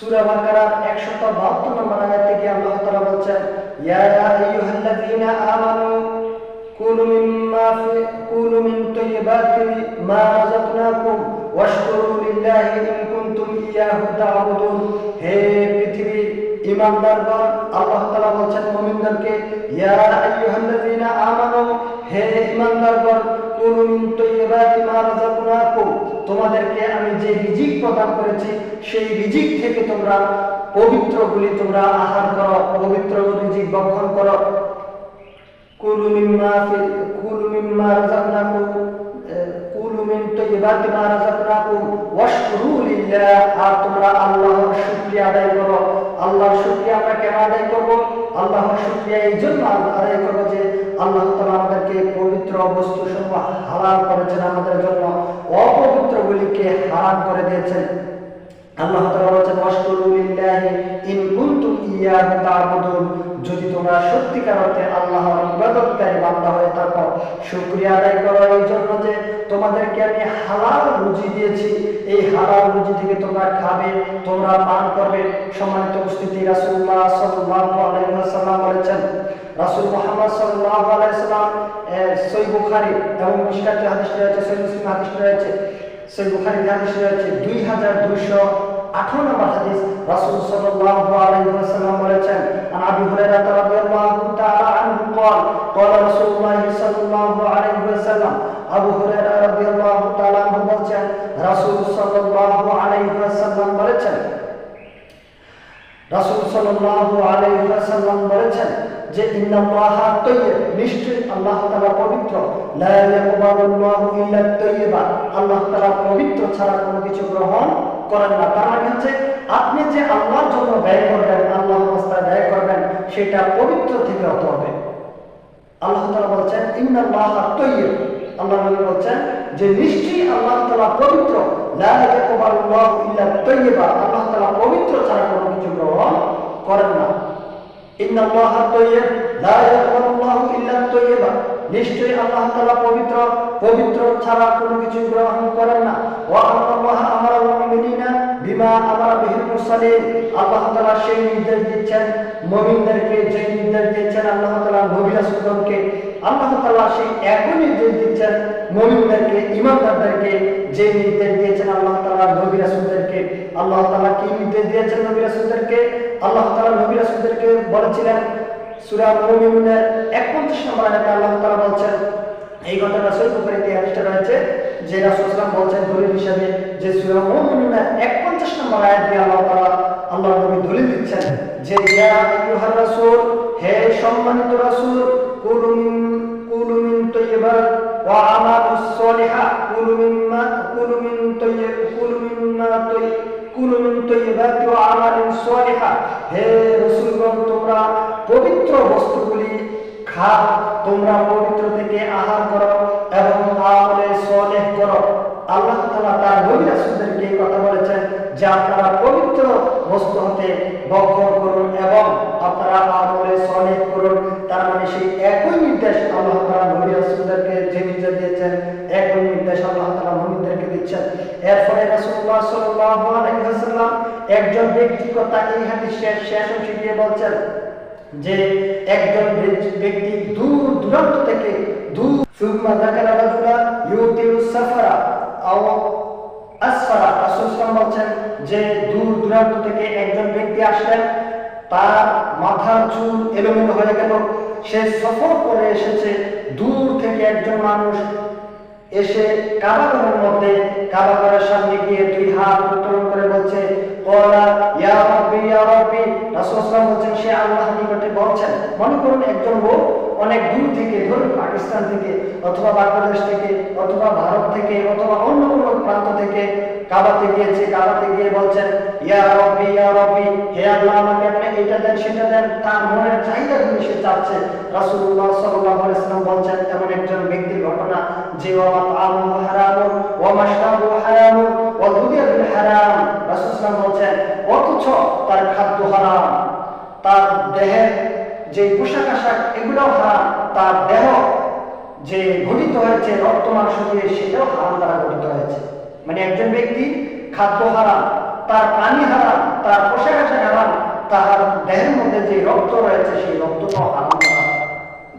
সূরা বাকারার 172 নম্বর আয়াত থেকে আল্লাহ তাআলা বলছেন, ইয়া আইয়ুহাল্লাযীনা আমানু কুলু মিম্মা ফি কুলু মিন তাইয়্যিবাতি মা রাযাকনাকুম, ওয়াশকুরু লিল্লাহি ইন কুনতুম ইয়াহু তা'বুদুন হে পৃথিবী ইমানদারগণ আল্লাহ তাআলা বলছেন মুমিনদেরকে, ইয়া আইয়ুহাল্লাযীনা আমানু, হে ইমানদারগণ কুলু মিন তাইয়্যিবাতি মা রাযাকনাকুম তোমাদেরকে আমি যে রিজিক প্রদান করেছি, সেই রিজিক থেকে তোমরা পবিত্র গুলি তোমরা আহার করো, পবিত্র রিজিক ভক্ষণ করো। কুলু মিম্মা কুলু মিম্মা রাযাকনাকুম তোমরা আল্লাহ পবিত্র বস্তু করেছেন আমাদের জন্য করে দিয়েছেন আল্লাহ বলেছেন যদি তোমরা সত্যিকার অর্থে আল্লাহর ইবাদতকারী বান্দা হয়ে থাকো, শুকরিয়া আদায় করো। এই জন্য যে তোমাদেরকে আমি হালাল রুজি দিয়েছি এই হালাল রুজি থেকে তোমরা খাবে তোমরা পান করবে সম্মানিত উপস্থিতি রাসূলুল্লাহ সাল্লাল্লাহু আলাইহি ওয়াসাল্লাম বলেছেন রাসূল মুহাম্মদ সাল্লাল্লাহু আলাইহি ওয়াসাল্লাম সহিহ বুখারী এবং মিশকাতে হাদিস রয়েছে সহিহ মুসলিম হাদিস রয়েছে সহিহ বুখারী হাদিস রয়েছে 2218 নম্বর হাদিস রাসূল সাল্লাল্লাহু আলাইহি ওয়াসাল্লাম বলেছেন عن ابي هريره رضي الله تعالى عنه قال قال رسول الله صلى الله عليه وسلم আবু হুরায়রা রাদিয়াল্লাহু তাআলা বলেছেন, রাসূল সাল্লাল্লাহু আলাইহি ওয়াসাল্লাম বলেছেন, রাসূল সাল্লাল্লাহু আলাইহি ওয়াসাল্লাম বলেছেন যে, ইন্নাল্লাহা তাইয়্যিব নিশ্চয় আল্লাহ তাআলা পবিত্র। লা ইয়াকবালুল্লাহু ইল্লা তাইয়্যিবা আল্লাহ তাআলা পবিত্র ছাড়া কোনো কিছু গ্রহণ করেন না। তার মানে হচ্ছে, আপনি যে আল্লাহর জন্য ব্যয় করবেন, আল্লাহর রাস্তায় ব্যয় করবেন, সেটা পবিত্র থেকে হতে হবে। আল্লাহ তাআলা বলছেন, ইন্নাল্লাহা তাইয়্যিব আল্লাহ যে নিশ্চয়ই আল্লাহ তালা পবিত্র আল্লাহ তালা পবিত্র ছাড়া কোনো কিছু গ্রহণ করেন না। নিশ্চয়ই আল্লাহ পবিত্র পবিত্র ছাড়া কোনো কিছু গ্রহণ করেন না। মুমিনিনা বিমা আমারা বিহিল মুরসালিন আল্লাহ তাআলা সেই নির্দেশ দিচ্ছেন, মুমিনদেরকে যে নির্দেশ দিচ্ছেন আল্লাহ তাআলা নবী রাসূলগণকে, আল্লাহ তাআলা সেই একই নির্দেশ দিচ্ছেন মুমিনদেরকে, ঈমানদারদেরকে যে নির্দেশ দিয়েছেন আল্লাহ তাআলা নবী রাসূলদেরকে। আল্লাহ তাআলা কি নির্দেশ দিয়েছেন নবী রাসূলদেরকে? আল্লাহ তাআলা নবী রাসূলদেরকে বলেছিলেন, সূরা মুমিনুনের 51 নম্বর আল্লাহ তাআলা বলছেন, এই ঘটনা বুখারীতে হাদিসটা রয়েছে যে রাসূল সাল্লাল্লাহু বলছেন, দলিল হিসাবে যে সূরা মুমিনুনের 51 নম্বর আয়াত দিয়ে আল্লাহ তাআলা আল্লাহ নবী দলিল দিচ্ছেন যে, ইয়া রাসূল, হে সম্মানিত রাসূল, কুলু কুলু তাইয়্যিবাত ওয়া আমালুস ওয়া হে রাসূলগণ, তোমরা পবিত্র বস্তুগুলি খাও তোমরা পবিত্র থেকে আহার করো এবং আমলে সলেহ করো আল্লাহ তাআলা তার নবী রাসূলদেরকে এই কথা বলেছেন যে আপনারা পবিত্র বস্তু হতে ভক্ষণ করুন এবং আপনারা আমলে সলেহ করুন। তার মানে সেই একই নির্দেশ আল্লাহ তাআলা নবী রাসূলদেরকে যে নির্দেশ দিয়েছেন, একই নির্দেশ আল্লাহ তাআলা মুমিনদেরকে দিচ্ছেন। এরপরে রাসূলুল্লাহ সাল্লাল্লাহু আলাইহি ওয়াসাল্লাম একজন ব্যক্তি কথা এই হাদিসের শেষ অংশে দিয়ে বলছেন যে একজন ব্যক্তি দূর দূরান্ত থেকে দূর সুম্মা যাকারা রাজুলা ইউতিউ সাফারা আও যে দূর দূরান্ত থেকে একজন ব্যক্তি আসলেন, তার মাথার চুল এলোমেলো হয়ে গেল। সে সফর করে এসেছে, দূর থেকে একজন মানুষ এসে কাবাগরের মধ্যে কাবাগরের সামনে গিয়ে দুই হাত উত্তোলন করে বলছে সে আল্লাহর নিকটে বলছেন, মনে করুন একজন লোক অনেক দূর থেকে, ধরুন পাকিস্তান থেকে, অথবা বাংলাদেশ থেকে, অথবা ভারত থেকে, অথবা অন্য কোনো প্রান্ত থেকে, কাবাতে গিয়েছে, কাবাতে গিয়ে বলছেন, ইয়া ইয়া হে আল্লাহ, আমাকে আপনি এটা দেন, সেটা দেন। তার মনের চাহিদাগুলি সে চাচ্ছে। রাসূলুল্লাহ সাল্লাল্লাহু আলাইহি ওয়াসাল্লাম বলছেন, এমন একজন ব্যক্তির ঘটনা, যে ওয়া হারাম ওয়া মাশরাবু হারাম ওয়া হারাম। রাসূল সাল্লাল্লাহু বলছেন, অথচ তার খাদ্য হারাম, তার দেহের যে পোশাক আশাক, এগুলোও হারাম। তার দেহ যে গঠিত হয়েছে, রক্ত মাংস দিয়ে, সেটাও হারাম দ্বারা গঠিত হয়েছে। মানে একজন ব্যক্তি খাদ্য হারাম, তার পানি হারাম, তার পোশাক আশাক হারাম তাহার দেহের মধ্যে যে রক্ত রয়েছে, সেই রক্তটাও হারাম দ্বারা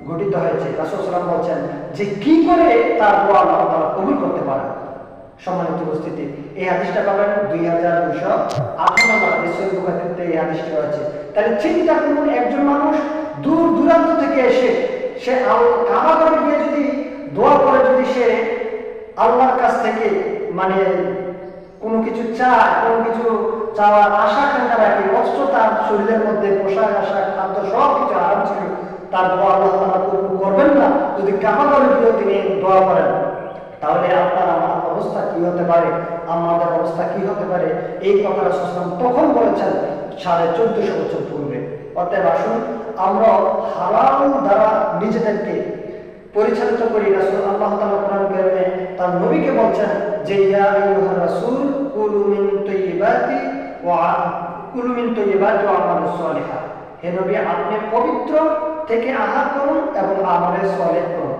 গঠিত হয়েছে। রাসূলুল্লাহ বলছেন যে কি করে তার আল্লাহ তাআলা কবুল করতে পারে সম্মানিত উপস্থিতি। এই হাদিসটা পাবেন দুই হাজার দুশো আঠারো নম্বর হাদিস সহিহ এই হাদিসটা রয়েছে। তাহলে চিন্তা করুন, একজন মানুষ দূর দূরান্ত থেকে এসে সে আল কাবা করে গিয়ে যদি দোয়া করে, যদি সে আল্লাহর কাছ থেকে মানে কোনো কিছু চায়, কোনো কিছু চাওয়ার আশা আকাঙ্ক্ষা রাখে অস্ত্র তার শরীরের মধ্যে, পোশাক আশাক, খাদ্য সব কিছু আরাম ছিল, তার দোয়া আল্লাহ কবুল করবেন না। যদি কাবা করে গিয়ে তিনি দোয়া করেন তাহলে আপনার আমার অবস্থা কি হতে পারে, আমাদের অবস্থা কি হতে পারে? এই কথাটা সুসলাম তখন বলেছেন সাড়ে চোদ্দশো বছর পূর্বে। অতএব আসুন, আমরা হালাল দ্বারা নিজেদেরকে পরিচালিত করি। রাসূল আল্লাহ তাআলা কোরআন কারিমে তার নবীকে বলছেন যে, ইয়া আইয়ুহার রাসূল, কুলু মিন তাইয়্যিবাতি ওয়া কুলু মিন হে নবী, আপনি পবিত্র থেকে আহার করুন এবং আমলে সালেহ করুন।